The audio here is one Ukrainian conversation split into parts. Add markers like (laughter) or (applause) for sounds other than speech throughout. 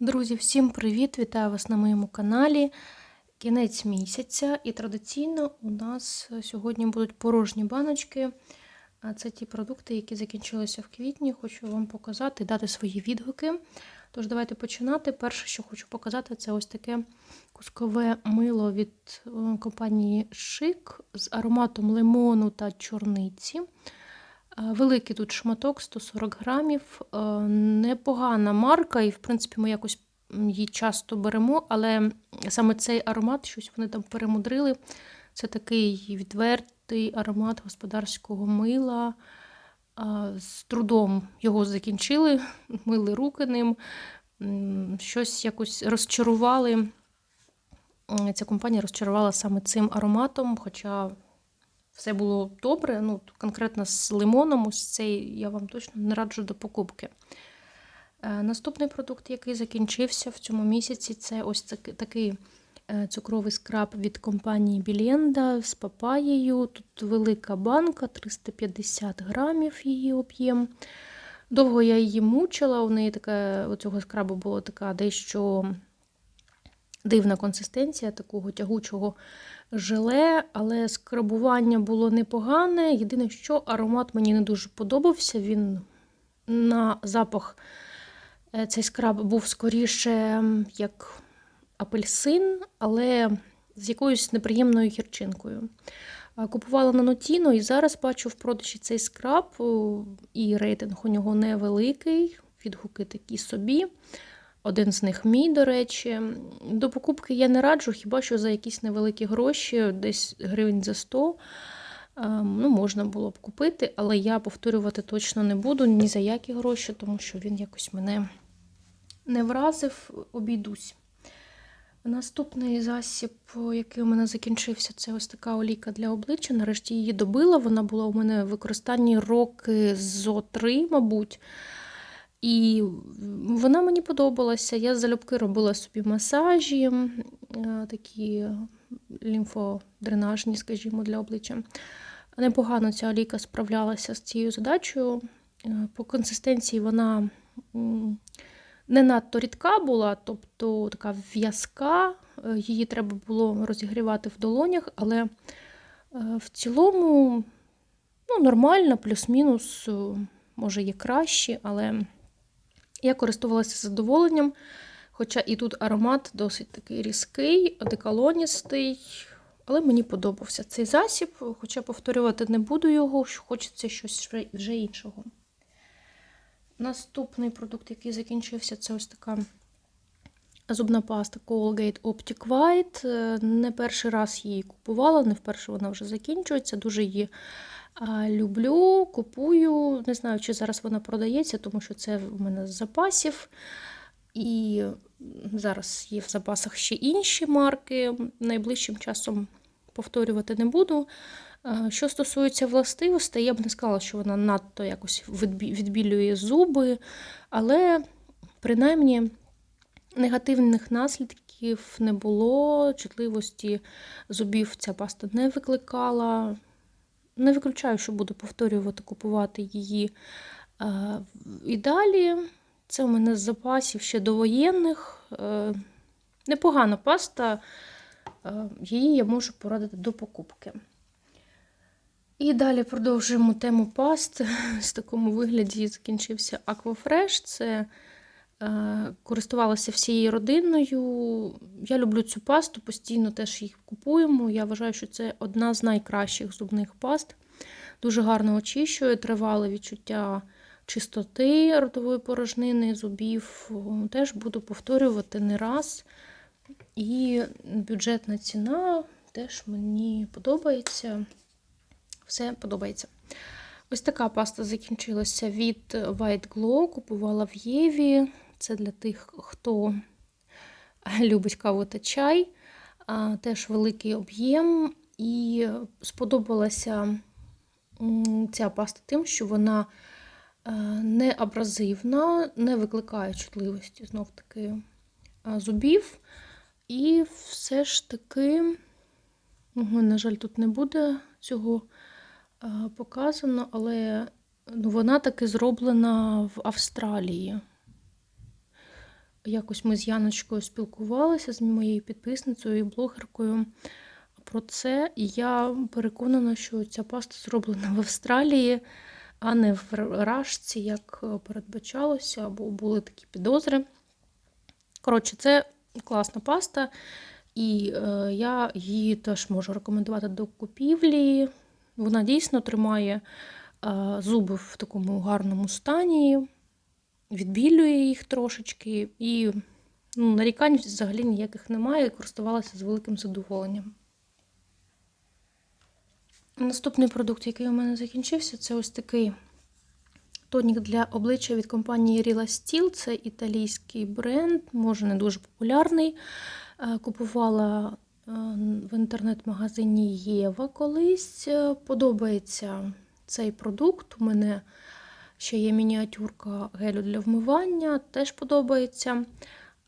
Друзі, всім привіт! Вітаю вас на моєму каналі. Кінець місяця, і традиційно у нас сьогодні будуть порожні баночки. Це ті продукти, які закінчилися в квітні. Хочу вам показати, дати свої відгуки. Тож, давайте починати. Перше, що хочу показати, це ось таке кускове мило від е, компанії Шик з ароматом лимону та чорниці. Великий тут шматок 140 грамів. Непогана марка, і, в принципі, ми якось її часто беремо, але саме цей аромат, щось вони там перемудрили. Це такий відвертий аромат господарського мила. З трудом його закінчили, (laughs) мили руки ним, щось якось розчарували. Ця компанія розчарувала саме цим ароматом, хоча все було добре. Ну, конкретно з лимоном, ось цей я вам точно не раджу до покупки. Е, Наступний продукт, який закінчився в цьому місяці, це ось такий е, цукровий скраб від компанії Білєнда з папаєю. Тут велика банка, 350 грамів її об'єм. Довго я її мучила, у неї така, у цього скрабу була така дещо дивна консистенція такого тягучого желе, але скрабування було непогане. Єдине, що аромат мені не дуже подобався. Він на запах е, цей скраб був скоріше як апельсин, але з якоюсь неприємною гірчинкою. Купувала на Нотіно і зараз бачу в продажі цей скраб, і рейтинг у нього невеликий, відгуки такі собі. Один з них мій, до речі. До покупки я не раджу, хіба що за якісь невеликі гроші, десь гривень за 100. Ем, Ну, можна було б купити, але я повторювати точно не буду ні за які гроші, тому що він якось мене не вразив, обійдусь. Наступний засіб, який у мене закінчився, це ось така олійка для обличчя. Нарешті її добила. Вона була у мене в використанні роки зо три, мабуть. І вона мені подобалася. Я залюбки робила собі масажі, е, такі лімфодренажні, скажімо, для обличчя. Непогано ця олійка справлялася з цією задачею. Е, По консистенції вона не надто рідка була, тобто така в'язка. Е, Її треба було розігрівати в долонях, але в цілому ну, нормально, плюс-мінус, може є краще, але я користувалася задоволенням. Хоча і тут аромат досить такий різкий, одеколоністий, але мені подобався цей засіб, хоча повторювати не буду його, що хочеться щось вже- іншого. Наступний продукт, який закінчився, це ось така зубна паста Colgate Optic White. Е, Не перший раз її купувала, не вперше вона вже закінчується. Дуже її люблю, купую. Не знаю, чи зараз вона продається, тому що це в мене з запасів. І зараз є в запасах ще інші марки. Найближчим часом повторювати не буду. Що стосується властивостей, я б не сказала, що вона надто якось відбілює зуби, але принаймні негативних наслідків не було, чутливості зубів ця паста не викликала. Не виключаю, що буду повторювати, купувати її е, і далі. Це у мене з запасів ще довоєнних. Е, Непогана паста, е, її я можу порадити до покупки. І далі продовжуємо тему паст. (laughs) В такому вигляді закінчився Aquafresh. Це користувалася всією родиною. Я люблю цю пасту, постійно теж їх купуємо. Я вважаю, що це одна з найкращих зубних паст. Дуже гарно очищує, тривале відчуття чистоти ротової порожнини, зубів. Теж буду повторювати не раз. І бюджетна ціна теж мені подобається. Все подобається. Ось така паста закінчилася від White Glow. Купувала в Єві. Це для тих, хто любить каву та чай. Теж великий об'єм. І сподобалася ця паста тим, що вона е, не абразивна, не викликає чутливості знов таки зубів. І все ж таки, на жаль, тут не буде цього е, показано, але ну, вона таки зроблена в Австралії. Якось ми з Яночкою спілкувалися з моєю підписницею і блогеркою про це. І я переконана, що ця паста зроблена в Австралії, а не в Рашці, як передбачалося, або були такі підозри. Коротше, це класна паста, і е, я її теж можу рекомендувати до купівлі. Вона дійсно тримає е, зуби в такому гарному стані, відбілює їх трошечки, і ну, нарікань взагалі ніяких немає, користувалася з великим задоволенням. Наступний продукт, який у мене закінчився, це ось такий тонік для обличчя від компанії Rila Steel. Це італійський бренд, може не дуже популярний. Е, Купувала е, в інтернет-магазині Єва колись. Е, Подобається цей продукт. У мене ще є мініатюрка гелю для вмивання, теж подобається.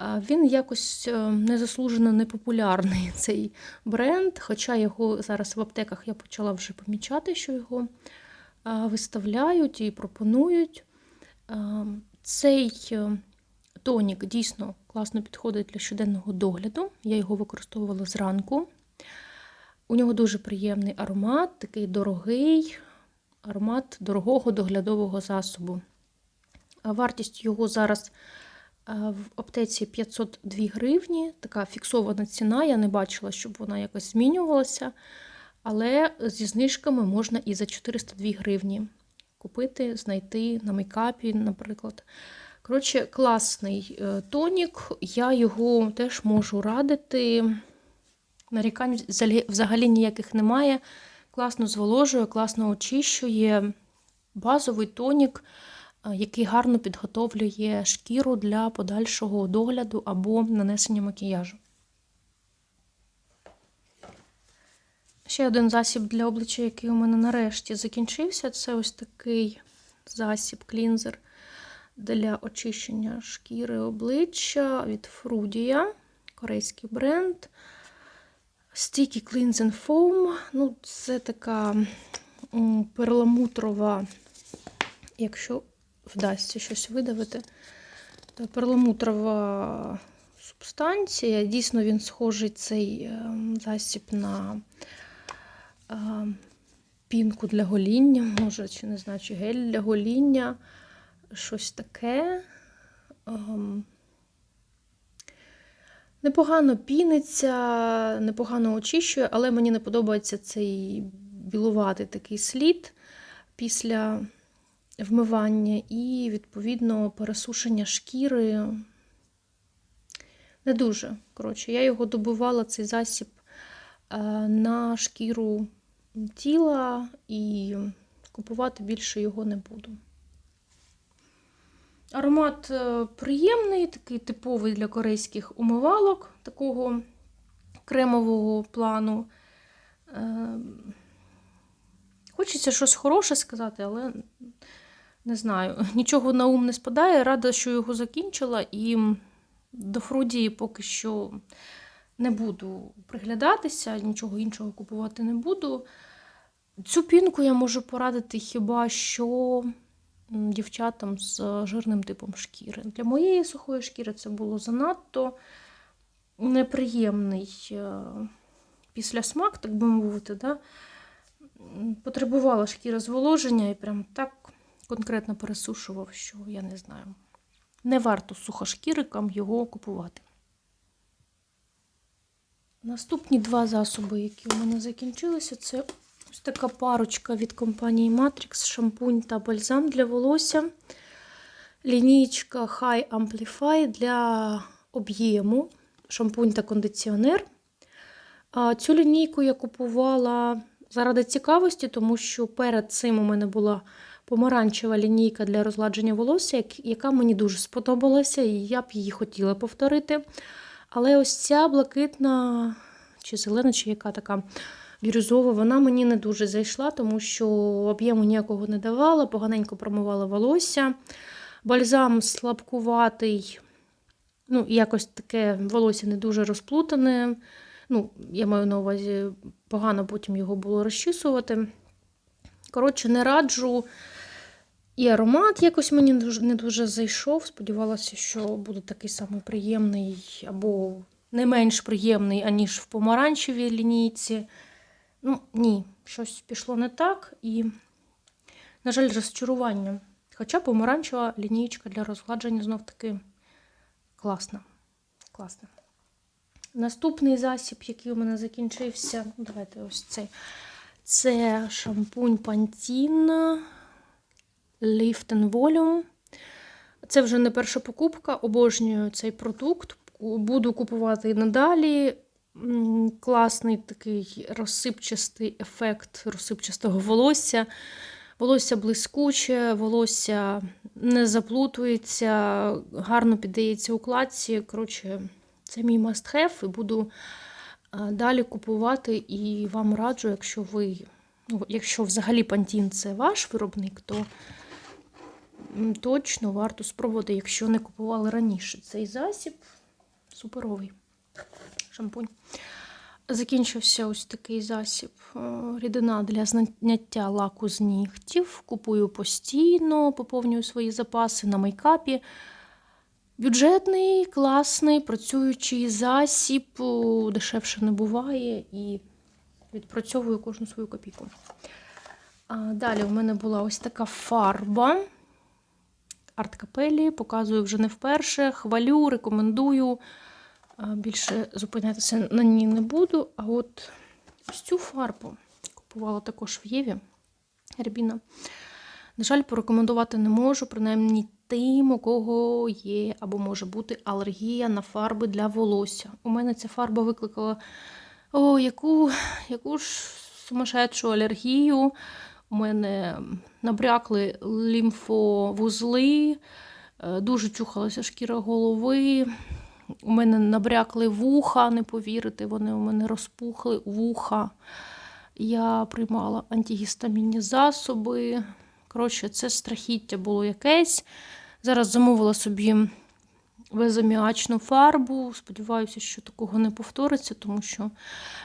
Він якось е, незаслужено непопулярний (laughs) цей бренд, хоча його зараз в аптеках я почала вже помічати, що його виставляють і пропонують. Цей е, тонік дійсно класно підходить для щоденного догляду. Я його використовувала зранку. У нього дуже приємний аромат, такий дорогий аромат дорогого доглядового засобу. Вартість його зараз е, в аптеці 502 гривні, така фіксована ціна. Я не бачила, щоб вона якось змінювалася. Але зі знижками можна і за 402 гривні купити, знайти на мейкапі, наприклад. Коротше, класний е, тонік, я його теж можу радити. Нарікань взагалі- взагалі ніяких немає. Класно зволожує, класно очищує. Базовий тонік, е, який гарно підготовлює шкіру для подальшого догляду або нанесення макіяжу. Ще один засіб для обличчя, який у мене нарешті закінчився, це ось такий засіб клінзер для очищення шкіри обличчя від Фрудія, корейський бренд. Sticky Cleansing Foam. Ну, це така перламутрова, якщо вдасться щось видавити, то перламутрова субстанція. Дійсно, він схожий цей е, засіб на е, пінку для гоління, може, чи не знаю, чи гель для гоління, щось таке. Непогано піниться, непогано очищує, але мені не подобається цей білуватий такий слід після вмивання і, відповідно, пересушення шкіри. Не дуже. Коротше, я його добувала, цей засіб, е, на шкіру тіла і купувати більше його не буду. Аромат е, приємний, такий типовий для корейських умивалок, такого кремового плану. Е, Хочеться щось хороше сказати, але не знаю, (laughs) нічого на ум не спадає. Рада, що його закінчила, і до Фрудії поки що не буду приглядатися, нічого іншого купувати не буду. Цю пінку я можу порадити хіба що дівчатам з жирним типом шкіри. Для моєї сухої шкіри це було занадто неприємний е, післясмак, так би мовити. Да? Потребувала шкіра зволоження і прям так конкретно пересушував, що я не знаю. Не варто сухошкірикам його купувати. Наступні два засоби, які у мене закінчилися, це ось така парочка від компанії Matrix, шампунь та бальзам для волосся. Лінійка High Amplify для об'єму, шампунь та кондиціонер. Цю лінійку я купувала заради цікавості, тому що перед цим у мене була помаранчева лінійка для розладження волосся, яка мені дуже сподобалася, і я б її хотіла повторити. Але ось ця блакитна, чи зелена, чи яка така бірюзова, вона мені не дуже зайшла, тому що об'єму ніякого не давала, поганенько промивала волосся. Бальзам слабкуватий, ну, якось таке волосся не дуже розплутане. Ну, я маю на увазі, погано потім його було розчісувати. Коротше, не раджу. І аромат якось мені не дуже- зайшов. Сподівалася, що буде такий самий приємний або не менш приємний, аніж в помаранчевій лінійці. Ну, ні, щось пішло не так і, на жаль, розчарування. Хоча помаранчева лінійка для розгладження знов таки класна. класна. Наступний засіб, який у мене закінчився, ну, давайте ось цей. Це шампунь Pantene Lift and Volume. Це вже не перша покупка, обожнюю цей продукт. Буду купувати і надалі. Класний такий розсипчастий ефект розсипчастого волосся. Волосся блискуче, волосся не заплутується, гарно піддається укладці. Коротше, це мій must-have і буду далі купувати. І вам раджу, якщо ви, ну, якщо взагалі Pantene це ваш виробник, то точно варто спробувати, якщо не купували раніше цей засіб. Суперовий шампунь. Закінчився ось такий засіб. е, Рідина для зняття лаку з нігтів. Купую постійно, поповнюю свої запаси на мейкапі. Бюджетний, класний, працюючий засіб, дешевше не буває і відпрацьовую кожну свою копійку. Далі в мене була ось така фарба. Арт-капелі, показую вже не вперше. Хвалю, рекомендую. Більше зупинятися на ній не буду. А от ось цю фарбу купувала також в Єві Рябіна. На жаль, порекомендувати не можу, принаймні тим, у кого є або може бути алергія на фарби для волосся. У мене ця фарба викликала о, яку, яку ж сумасшедшу алергію. У мене набрякли лімфовузли, е, дуже чухалася шкіра голови. У мене набрякли вуха, не повірите, вони у мене розпухли вуха. Я приймала антигістамінні засоби. Коротше, це страхіття було якесь. Зараз замовила собі безаміачну фарбу. Сподіваюся, що такого не повториться, тому що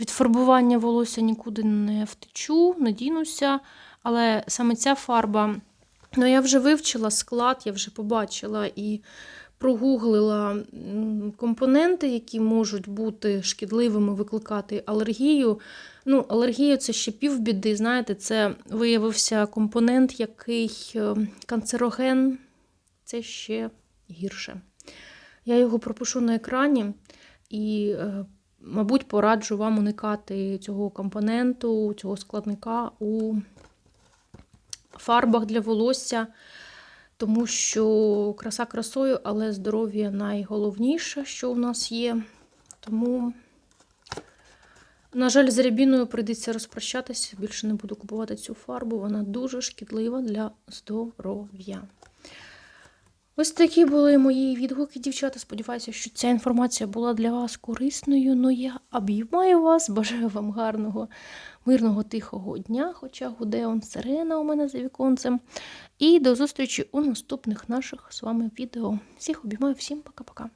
від фарбування волосся нікуди не втечу, не дінуся. Але саме ця фарба, ну я вже вивчила склад, я вже побачила і прогуглила компоненти, які можуть бути шкідливими, викликати алергію. Ну, алергія це ще півбіди. Знаєте, це виявився компонент, який е, канцероген, це ще гірше. Я його пропишу на екрані і, е, мабуть, пораджу вам уникати цього компоненту, цього складника у фарбах для волосся, тому що краса красою, але здоров'я найголовніше, що у нас є. Тому, на жаль, з рябіною прийдеться розпрощатися. Більше не буду купувати цю фарбу. Вона дуже шкідлива для здоров'я. Ось такі були мої відгуки, дівчата. Сподіваюся, що ця інформація була для вас корисною. Ну я обіймаю вас, бажаю вам гарного, мирного, тихого дня, хоча гуде он сирена у мене за віконцем. І до зустрічі у наступних наших з вами відео. Всіх обіймаю, всім пока-пока.